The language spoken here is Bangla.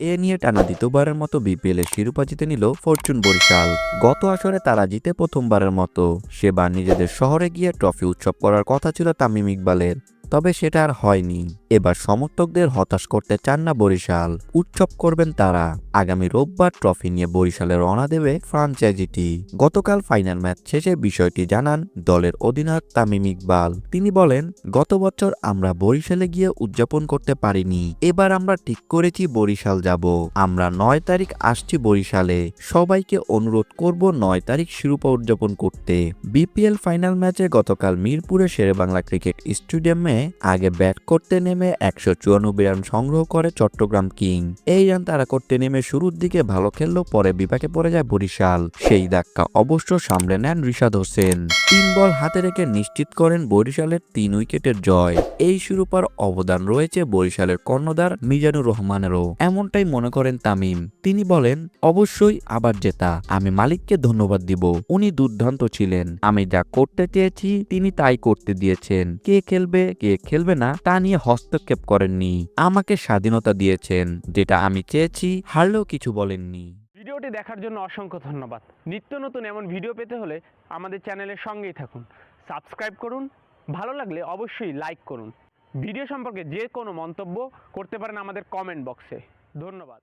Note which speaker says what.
Speaker 1: এ নিয়ে টানা দ্বিতীয়বারের মতো বিপিএল এর শিরোপা জিতে নিল ফরচুন বরিশাল। গত আসরে তারা জিতে প্রথমবারের মতো। সেবার নিজেদের শহরে গিয়ে ট্রফি উৎসব করার কথা ছিল তামিম ইকবালের, তবে সেটা আর হয়নি। এবার সমর্থকদের হতাশ করতে চান না বরিশাল। উৎসব করবেন তারা। আগামী রোববার ট্রফি নিয়ে বরিশালে রওনা দেবে ফ্রাঞ্চাইজিটি। গতকাল ফাইনাল ম্যাচ শেষে বিষয়টি জানান দলের অধিনায়ক তামিম ইকবাল। তিনি বলেন, গত বছর আমরা বরিশালে গিয়ে উদযাপন করতে পারিনি। এবার আমরা ঠিক করেছি বরিশাল যাব। আমরা নয় তারিখ আসছি বরিশালে। সবাইকে অনুরোধ করব নয় তারিখ শিরোপা উদযাপন করতে। বিপিএল ফাইনাল ম্যাচে গতকাল মিরপুরে শেরেবাংলা ক্রিকেট স্টেডিয়ামে আগে ব্যাট করতে নেমে একশো চুয়ানব্বই রান সংগ্রহ করে চট্টগ্রাম কিং। এই রান তারা করতে নেমে শুরুর দিকে ভালো খেললেও পরে বিপাকে পড়ে যায় বরিশাল। সেই ধাক্কা অবশ্য সামলে নেন রিশাদ হোসেন। তিন বল হাতে রেখে নিশ্চিত করেন বরিশালের তিন উইকেটের জয়। এই শিরোপার অবদান রয়েছে বরিশালের কর্ণধার মিজানুর রহমানেরও, এমনটাই মনে করেন তামিম। তিনি বলেন, অবশ্যই আবার জেতা। আমি মালিককে ধন্যবাদ দিব। উনি দুর্দান্ত ছিলেন। আমি যা করতে চেয়েছি, তিনি তাই করতে দিয়েছেন। কে খেলবে কে খেলবে না, তা নিয়ে হস্তক্ষেপ করেননি। আমাকে স্বাধীনতা দিয়েছেন, যেটা আমি চেয়েছি, হারলেও কিছু বলেননি।
Speaker 2: ভিডিওটি দেখার জন্য অসংখ্য ধন্যবাদ। নিত্য নতুন এমন ভিডিও পেতে হলে আমাদের চ্যানেলের সঙ্গেই থাকুন। সাবস্ক্রাইব করুন, ভালো লাগলে অবশ্যই লাইক করুন। ভিডিও সম্পর্কে যে কোনো মন্তব্য করতে পারেন আমাদের কমেন্ট বক্সে। ধন্যবাদ।